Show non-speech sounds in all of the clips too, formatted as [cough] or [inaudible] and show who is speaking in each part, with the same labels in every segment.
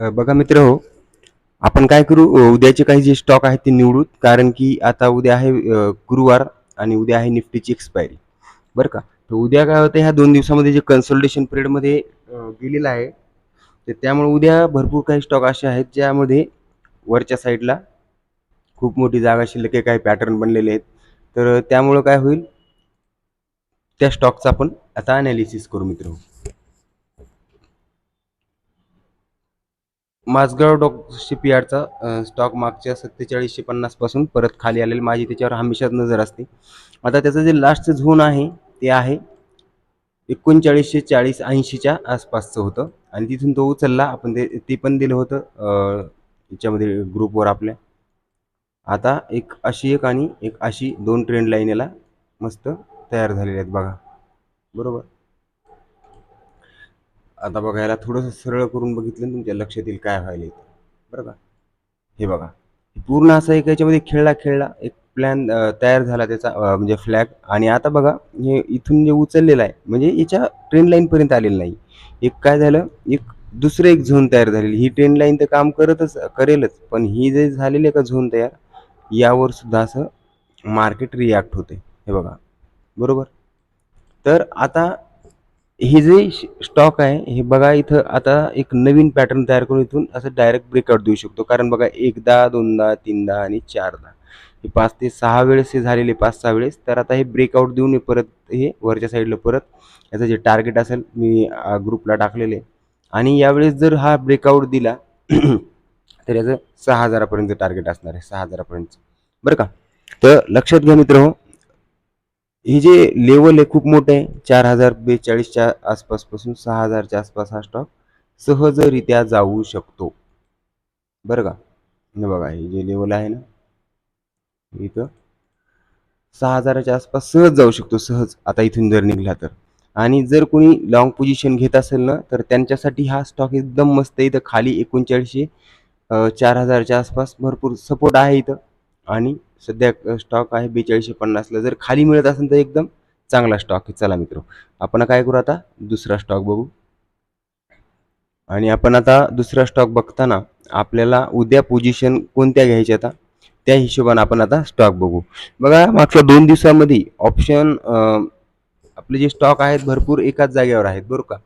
Speaker 1: बघा मित्र हो आपण काय करू उद्याचे काही जे स्टॉक आहेत ते निवडूत कारण की आता उद्या आहे गुरुवार आणि उद्या आहे निफ्टीची एक्सपायरी बरं का? तर उद्या काय होतं ह्या दोन दिवसामध्ये जे कन्सल्टेशन पिरियडमध्ये गेलेलं आहे तर त्यामुळे उद्या भरपूर काही स्टॉक असे आहेत ज्यामध्ये वरच्या साईडला खूप मोठी जागा शिल्लक आहे काही पॅटर्न बनलेले आहेत. तर त्यामुळं काय होईल त्या स्टॉकचं आपण आता अनालिसिस करू मित्र हो. माझगाव डॉक शिपयार्डचा स्टॉक मागच्या सत्तेचाळीसशे पन्नासपासून परत खाली आलेलं माझी त्याच्यावर हमेशाच नजर असते. आता त्याचं जे लास्टचं झोन आहे ते आहे एकोणचाळीसशे चाळीस ऐंशीच्या आसपासचं होतं. आणि तिथून तो उचलला आपण ते ते पण दिलं होतं याच्यामध्ये ग्रुपवर आपल्या. आता एक अशी एक आणि एक अशी दोन ट्रेंड लाईन याला मस्त तयार झालेल्या आहेत बघा. बरोबर? आता बघा याला थोडंसं सरळ करून बघितलं तुमच्या लक्षात येईल काय व्हायला येतं बरं का? हे बघा. पूर्ण असं एक याच्यामध्ये खेळला खेळला एक प्लॅन तयार झाला त्याचा म्हणजे फ्लॅग आणि आता बघा हे इथून जे उचललेलं आहे म्हणजे याच्या ट्रेन लाईनपर्यंत आलेलं नाही. एक काय झालं? एक दुसरं एक झोन तयार झालेली. ही ट्रेन लाईन तर काम करतच करेलच. पण ही जे झालेली आहे का झोन तयार यावर सुद्धा असं मार्केट रिॲक्ट होते हे बघा. बरोबर? तर आता हे जे स्टॉक आहे हे बघा इथं आता एक नवीन पॅटर्न तयार करून इथून असं डायरेक्ट ब्रेकआउट देऊ शकतो. कारण बघा एकदा दोनदा तीनदा आणि चारदा. हे पाच ते सहा वेळेस हे झालेले पाच सहा वेळेस. तर आता हे ब्रेकआउट देऊन हे परत हे वरच्या साईडला परत याचं जे टार्गेट असेल मी ग्रुपला टाकलेले आणि यावेळेस जर हा ब्रेकआउट दिला [clears throat] तर याचं सहा हजारापर्यंत टार्गेट असणार आहे सहा हजारापर्यंत बरं का? तर लक्षात घ्या मित्र हो हे जे लेवल आहे खूप मोठं आहे. चार हजार बेचाळीसच्या आसपासपासून सहा हजारच्या आसपास हा स्टॉक सहजरित्या जाऊ शकतो. बरं का? हे बघा हे जे लेवल आहे ना इथं सहा हजाराच्या आसपास सहज जाऊ शकतो सहज. आता इथून जर निघला तर. आणि जर कोणी लॉंग पोझिशन घेत असेल ना तर त्यांच्यासाठी हा स्टॉक एकदम मस्त आहे. इथं खाली एकोणचाळीसशे चार हजारच्या आसपास भरपूर सपोर्ट आहे इथं. आणि सध्या स्टॉक आहे बेचाळीसशे पन्नासला जर खाली मिळत असेल तर एकदम चांगला स्टॉक आहे. चला मित्र आपण काय करू आता? दुसरा स्टॉक बघू. आणि आपण आता दुसरा स्टॉक बघताना आपल्याला उद्या पोझिशन कोणत्या घ्यायच्या आता? त्या हिशोबाने आपण आता स्टॉक बघू. बघा मागच्या दोन दिवसामध्ये ऑप्शन आपले जे स्टॉक आहेत भरपूर एकाच जागेवर आहेत बरोबर का?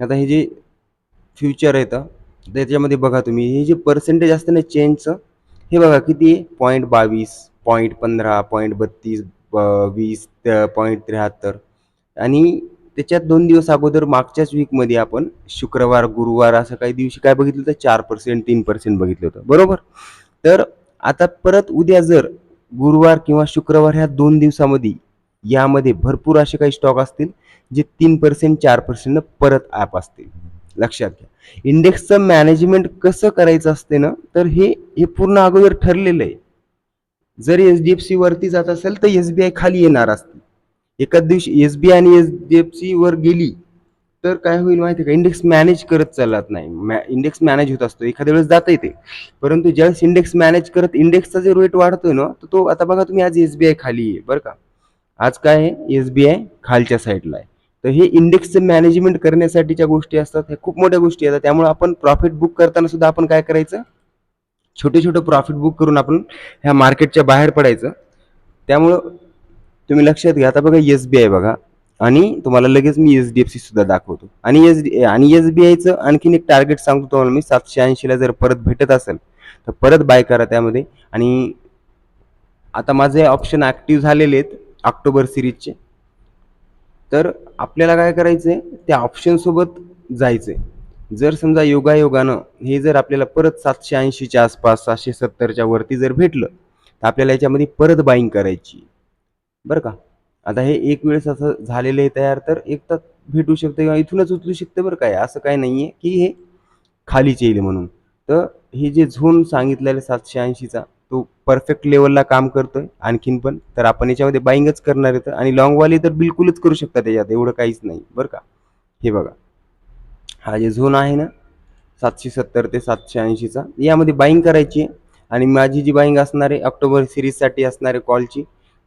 Speaker 1: आता हे जे फ्युचर येतं त्याच्यामध्ये बघा तुम्ही हे जे पर्सेंटेज असतं ना चेंजचं हे बघा किती? पॉईंट बावीस पॉईंट पंधरा पॉईंट बत्तीस वीस पॉईंट त्र्याहत्तर. आणि त्याच्यात दोन दिवस अगोदर मागच्याच वीकमध्ये आपण शुक्रवार गुरुवार असं काही दिवशी काय बघितलं होतं? चार पर्सेंट तीन पर्सेंट बघितलं होतं. बरोबर? तर आता परत उद्या जर गुरुवार किंवा शुक्रवार ह्या दोन दिवसामध्ये यामध्ये भरपूर असे काही स्टॉक असतील जे तीन पर्सेंट चार पर्सेंट परत ॲप असतील. लक्षात घ्या. इंडेक्सचं मॅनेजमेंट कसं करायचं असते ना तर हे हे पूर्ण अगोदर ठरलेलं आहे. जर एच डी एफ सी वरती जात असेल तर एस बी आय खाली येणार असते. एकाच दिवशी एस बी आय आणि एच डी एफ सी वर गेली तर काय होईल माहिती आहे का? इंडेक्स मॅनेज करत चालत नाही. मॅ इंडेक्स मॅनेज होत असतो. एखाद्या वेळेस जाता येते. परंतु ज्यावेळेस इंडेक्स मॅनेज करत इंडेक्सचा जे रेट वाढतोय ना तर तो आता बघा तुम्ही आज एस बी आय खाली आहे बरं का? आज काय आहे? एस बी आय खालच्या साईडला आहे. तर हे इंडेक्सचं मॅनेजमेंट करण्यासाठीच्या गोष्टी असतात ह्या खूप मोठ्या गोष्टी असतात त्यामुळे आपण प्रॉफिट बुक करताना सुद्धा आपण काय करायचं? छोटे छोटे प्रॉफिट बुक करून आपण ह्या मार्केटच्या बाहेर पडायचं. त्यामुळं तुम्ही लक्षात घ्या आता बघा एस बी आय बघा. आणि तुम्हाला लगेच मी एच डी एफ सी सुद्धा दाखवतो. आणि एस डी आणि एस बी आयचं आणखीन एक टार्गेट सांगतो तुम्हाला मी सातशे ऐंशीला जर परत भेटत असेल तर परत बाय करा त्यामध्ये. आणि आता माझे ऑप्शन ॲक्टिव्ह झालेले आहेत ऑक्टोबर सिरीजचे तर आपल्याला काय करायचं आहे त्या ऑप्शनसोबत जायचं आहे जर समजा योगायोगानं हे जर आपल्याला परत सातशे ऐंशीच्या आसपास सातशे सत्तरच्या वरती जर भेटलं तर आपल्याला याच्यामध्ये परत बाईंग करायची. बरं का? आता हे एक वेळेस असं झालेलं आहे तयार तर एक तर भेटू शकतं किंवा इथूनच उचलू शकतं बरं काय असं काय नाही आहे की हे खालीच येईल म्हणून. तर हे जे झोन सांगितलेलं सातशे ऐंशीचा तो परफेक्ट लेवलला काम करतोय आणखीन पण. तर आपण याच्यामध्ये बाईंगच करणार आहे आणि लॉंगवाली तर बिलकुलच करू शकता त्याच्यात एवढं काहीच नाही बरं का? हे बघा. हा जे झोन आहे ना सातशे सत्तर ते सातशे ऐंशीचा यामध्ये बाईंग करायची आहे. आणि माझी जी बाईंग असणार आहे ऑक्टोबर सिरीजसाठी असणार आहे कॉलची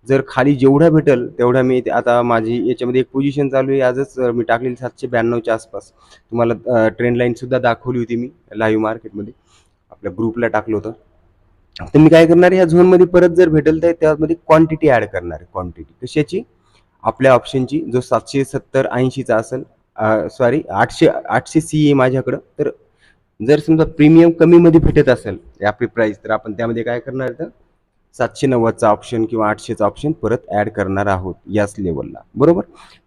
Speaker 1: जर खाली जेवढा भेटेल तेवढा मी ते- आता माझी याच्यामध्ये एक पोझिशन चालू आहे. आजच मी टाकलेली सातशे ब्याण्णवच्या आसपास. तुम्हाला ट्रेंड लाईनसुद्धा दाखवली होती मी लाईव्ह मार्केटमध्ये आपल्या ग्रुपला टाकलं होतं. तर मी काय करणार या झोनमध्ये परत जर भेटेल तर त्यामध्ये क्वांटिटी ॲड करणार आहे क्वांटिटी कशाची? आपल्या ऑप्शनची जो सातशे सत्तर ऐंशीचा असेल सॉरी आठशे आठशे सी आहे माझ्याकडं तर जर समजा प्रीमियम कमीमध्ये भेटत असेल आपली प्राईस तर आपण त्यामध्ये काय करणार तर सातशे नव्वदचा ऑप्शन किंवा आठशेचा ऑप्शन परत ॲड करणार आहोत याच लेवलला बरोबर?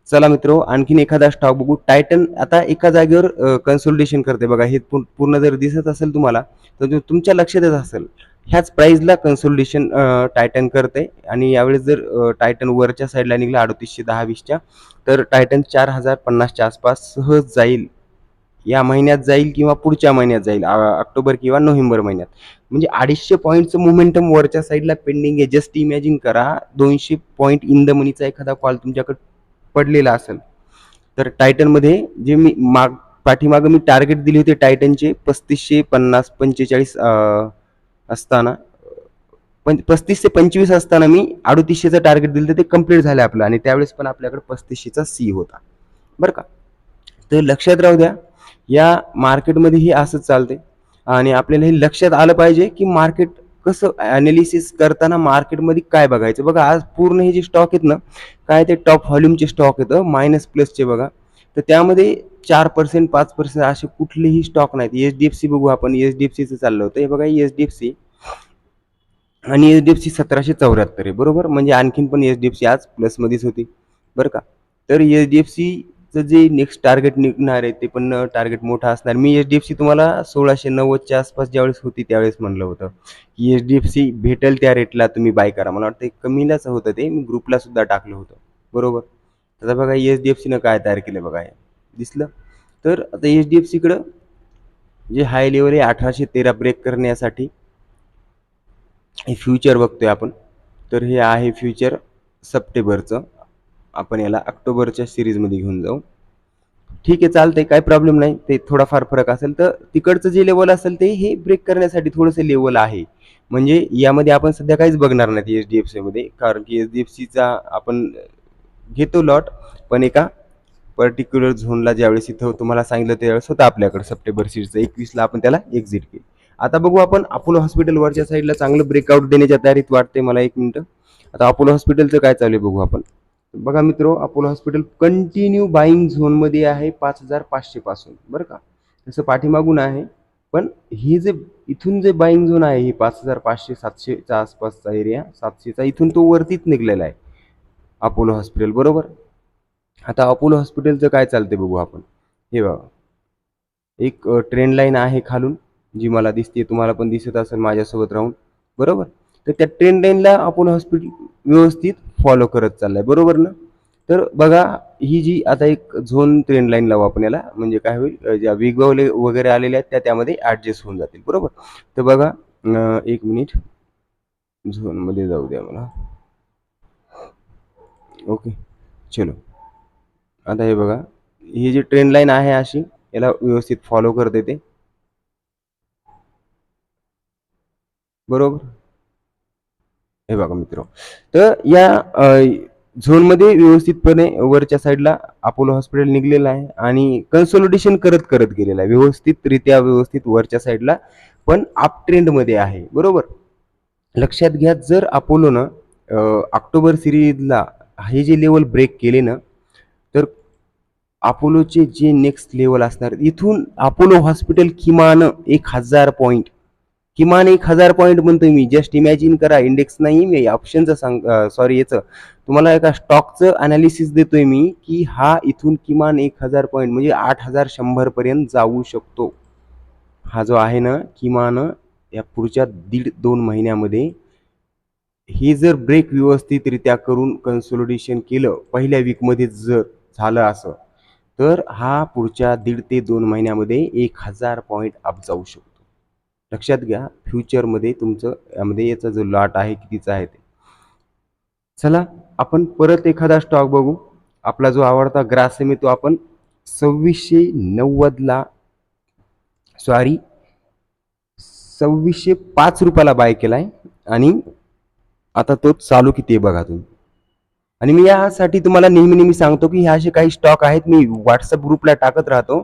Speaker 1: चला मित्र आणखीन एखादा स्टॉक बघू. टायटन आता एका जागेवर कन्सल्टेशन करते बघा. हे पूर्ण जर दिसत असेल तुम्हाला तर तुमच्या लक्षातच असेल ह्याच प्राईजला कन्सोलिडेशन टायटन करते आणि यावेळेस जर टायटन वरच्या साईडला निघला अडतीसशे दहा वीसच्या तर टायटन चार हजार पन्नासच्या आसपास सहज जाईल. या महिन्यात जाईल किंवा पुढच्या महिन्यात जाईल ऑक्टोबर किंवा नोव्हेंबर महिन्यात. म्हणजे अडीचशे पॉईंटचं मोमेंटम वरच्या साईडला पेंडिंग आहे. जस्ट इमॅजिन करा दोनशे पॉईंट इन द मनीचा एखादा कॉल तुमच्याकडे पडलेला असेल तर टायटनमध्ये जे मी माग पाठीमागं मी टार्गेट दिले होते टायटनचे पस्तीसशे पन्नास पंचेचाळीस असताना पण पस्तीस ते पंचवीस असताना मी अडतीसशेचं टार्गेट दिलं तर ते कंप्लीट झालं आपलं. आणि त्यावेळेस पण आपल्याकडे पस्तीसशेचा सी होता. बरं का? तर लक्षात राहू द्या या मार्केटमध्ये हे असंच चालते आणि आपल्याला हे लक्षात आलं पाहिजे की मार्केट कसं ॲनालिसिस करताना मार्केटमध्ये काय बघायचं? बघा आज पूर्ण हे जे स्टॉक आहेत ना काय ते टॉप व्हॉल्यूमचे स्टॉक येतं मायनस प्लसचे बघा. तर त्यामध्ये चार पर्सेंट पाच पर्सेंट असे कुठलेही स्टॉक नाहीत. एच डी एफ सी बघू आपण. एच डी एफ सीचं चाललं होतं. हे बघा एच डी एफ सी आणि एच डी एफ सी सतराशे चौऱ्याहत्तर आहे. बरोबर? म्हणजे आणखीन पण एच डी एफ सी आज प्लसमध्येच होती. बरं का? तर एच डी एफ सीचं जे नेक्स्ट टार्गेट निघणार आहे ते पण टार्गेट मोठा असणार. मी एच डी एफ सी तुम्हाला सोळाशे नव्वदच्या आसपास ज्यावेळेस होती त्यावेळेस म्हणलं होतं. की एच डी एफ सी भेटेल त्या रेटला तुम्ही बाय करा. मला वाटतं कमीलाच होतं ते. मी ग्रुपला सुद्धा टाकलं होतं. बरोबर? आता बघा एच डी एफ सीनं काय तयार केलं बघा हे दिसलं? तर आता एच डी एफ सीकडं जे हाय लेवल आहे अठराशे तेरा ब्रेक करण्यासाठी हे फ्युचर बघतोय आपण. तर हे आहे फ्युचर सप्टेंबरचं. आपण याला ऑक्टोबरच्या सिरीजमध्ये घेऊन जाऊ. ठीक आहे चालतंय काय प्रॉब्लेम नाही. ते थोडाफार फरक असेल तर तिकडचं जे लेवल असेल ते हे ब्रेक करण्यासाठी थोडंसं लेवल आहे. म्हणजे यामध्ये आपण सध्या काहीच बघणार नाही एच डी एफ सीमध्ये कारण की एच डी एफ सीचा आपण घेतो लॉट पण एका पर्टिक्युलर झोनला ज्यावेळेस इथं तुम्हाला सांगितलं त्यावेळेस होतं आपल्याकडे. सप्टेंबर सीटचं एकवीसला आपण त्याला एक्झिट केली. आता बघू आपण अपोलो हॉस्पिटलवरच्या साईडला चांगलं ब्रेकआउट देण्याच्या तयारीत वाटते मला एक मिनटं. आता अपोलो हॉस्पिटलचं काय चालू आहे बघू आपण. बघा मित्र अपोलो हॉस्पिटल कंटिन्यू बाईंग झोनमध्ये आहे पाच हजार पाचशे पासून. बरं का? तसं पाठीमागून आहे. पण ही जे इथून जे बाईंग झोन आहे ही पाच हजार पाचशे सातशेच्या आसपासचा एरिया सातशेचा इथून तो वरतीच निघलेला आहे. अपोलो हॉस्पिटल बरोबर? आता अपोलो हॉस्पिटलचं काय चालते बघू आपण. हे बघा. एक ट्रेन लाईन आहे खालून जी मला दिसते तुम्हाला पण दिसत असेल माझ्यासोबत राहून. बरोबर? तर त्या ट्रेन लाईनला अपोलो हॉस्पिटल व्यवस्थित फॉलो करत चाललाय बरोबर ना? तर बघा ही जी आता एक झोन ट्रेन लाईन लावू आपण याला म्हणजे काय होईल ज्या विगवले वगैरे आलेल्या आहेत त्या त्यामध्ये ॲडजस्ट होऊन जातील बरोबर? तर बघा एक मिनिट झोनमध्ये जाऊ द्या मला. ओके. चलो. आता हे बघा. ही जी ट्रेन लाईन आहे अशी याला व्यवस्थित फॉलो करते ते. बरोबर? हे बघा मित्र. तर या झोनमध्ये व्यवस्थितपणे वरच्या साईडला अपोलो हॉस्पिटल निघलेलं आहे आणि कन्सोलिडेशन करत करत गेलेलं आहे. व्यवस्थितरित्या व्यवस्थित वरच्या साईडला पण अप ट्रेंडमध्ये आहे. बरोबर? लक्षात घ्या जर अपोलोनं ऑक्टोबर सिरीजला हे जे लेवल ब्रेक केले ना तर अपोलोचे जे नेक्स्ट लेवल असणार इथून अपोलो हॉस्पिटल किमान एक हजार पॉईंट किमान एक हजार पॉईंट म्हणतो मी. जस्ट इमॅजिन करा इंडेक्स नाही मी ऑप्शनचं सांग सॉरी याचं. तुम्हाला एका स्टॉकचं अनालिसिस देतोय मी की हा इथून किमान एक हजार पॉईंट म्हणजे आठ हजार शंभरपर्यंत जाऊ शकतो. हा जो आहे ना किमान या पुढच्या दीड दोन महिन्यामध्ये हे जर ब्रेक व्यवस्थितरित्या करून कन्सोलिडेशन केलं पहिल्या वीकमध्ये जर झालं असं तर हा पुढच्या दीड ते दोन महिन्यामध्ये एक हजार पॉईंट अप जाऊ शकतो. लक्षात घ्या फ्युचरमध्ये तुमचं यामध्ये याचा जो लॉट आहे कितीचा आहे ते. चला आपण परत एखादा स्टॉक बघू. आपला जो आवडता ग्रास आहे तो आपण सव्वीसशे नव्वदला सॉरी सव्वीसशे पाच रुपयाला बाय केला आहे आणि आता तो चालू किती आहे बघा तुम्ही. आणि मी यासाठी तुम्हाला नेहमी नेहमी सांगतो की हे असे काही स्टॉक आहेत मी व्हॉट्सअप ग्रुपला टाकत राहतो.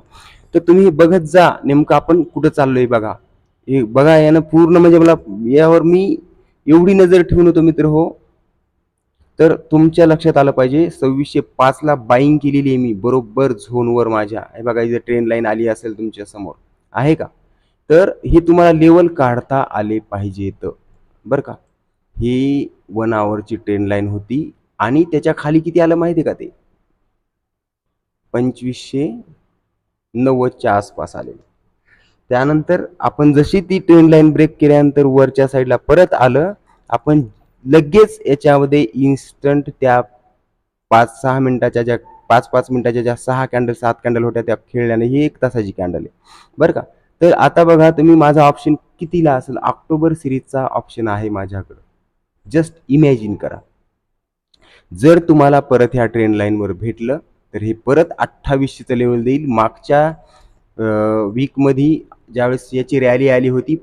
Speaker 1: तर तुम्ही बघत जा नेमकं आपण कुठं चाललोय बघा. हे बघा यानं पूर्ण म्हणजे मला यावर मी एवढी नजर ठेवून होतो मित्र हो. तर तुमच्या लक्षात आलं पाहिजे सव्वीसशे पाचला बाईंग केलेली आहे मी बरोबर झोनवर माझ्या. हे बघा इथे ट्रेन लाईन आली असेल तुमच्यासमोर. आहे का? तर हे तुम्हाला लेवल काढता आले पाहिजेत. बरं का? ही वन आवरची ट्रेन लाईन होती. आणि त्याच्याखाली किती आलं माहिती आहे का ते? पंचवीसशे नव्वदच्या आसपास आले त्यानंतर आपण जशी ती ट्रेन लाईन ब्रेक केल्यानंतर वरच्या साईडला परत आलं आपण लगेच याच्यामध्ये इन्स्टंट त्या पाच सहा मिनिटाच्या ज्या पाच पाच मिनिटाच्या ज्या सहा कॅन्डल सात कॅन्डल होत्या त्या खेळल्याने ही एक तासाची कॅन्डल आहे. बरं का? तर आता बघा तुम्ही माझा ऑप्शन कितीला असेल? ऑक्टोबर सिरीजचा ऑप्शन आहे माझ्याकडं. जस्ट इमॅजिन करा. जर तुम्हाला परत ह्या ट्रेन लाईनवर भेटलं तर हे परत अठ्ठावीसशेचं लेवल देईल. मागच्या वीकमध्ये ज्यावेळेस याची रॅली आली होती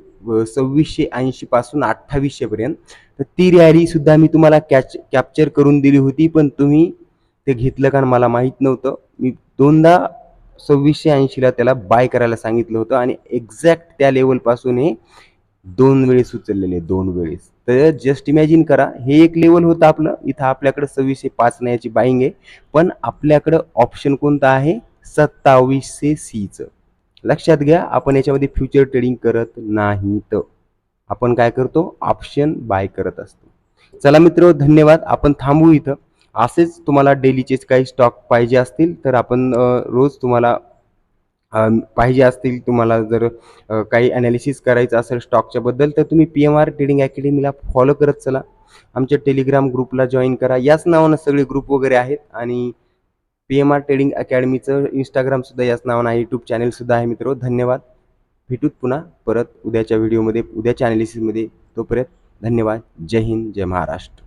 Speaker 1: सव्वीसशे ऐंशीपासून अठ्ठावीसशेपर्यंत तर ती रॅलीसुद्धा मी तुम्हाला कॅच कॅप्चर करून दिली होती पण तुम्ही ते घेतलं का मला माहीत नव्हतं. मी दोनदा सव्वीसशे ऐंशीला त्याला बाय करायला सांगितलं होतं आणि एक्झॅक्ट त्या लेवलपासून हे दोन वेळेस उचललेले दोन वेळेस. तर जस्ट इमॅजिन करा हे एक लेवल होतं आपलं. इथं आपल्याकडं सव्वीसशे पाच याची बाईंग आहे. पण आपल्याकडं ऑप्शन कोणतं आहे? सत्तावीसशे सीचं लक्षात घ्या आपण याच्यामध्ये फ्युचर ट्रेडिंग करत नाहीत. आपण काय करतो? ऑप्शन बाय करत असतो. चला मित्र धन्यवाद. आपण थांबू इथं. असेच तुम्हाला डेलीचेच काही स्टॉक पाहिजे असतील तर आपण रोज तुम्हाला पाहिजे असतील तुम्हाला जर काही ॲनालिसिस करायचं असेल स्टॉकच्याबद्दल तर तुम्ही पी एम आर ट्रेडिंग अकॅडमीला फॉलो करत चला. आमच्या टेलिग्राम ग्रुपला जॉईन करा. याच नावानं सगळे ग्रुप वगैरे आहेत आणि पी एम आर ट्रेडिंग अकॅडमीचं इंस्टाग्रामसुद्धा याच नावानं आहे यूट्यूब चॅनलसुद्धा आहे मित्र. धन्यवाद. भेटूत पुन्हा परत उद्याच्या व्हिडिओमध्ये उद्याच्या ॲनालिसिसमध्ये तोपर्यंत धन्यवाद. जय हिंद जय महाराष्ट्र.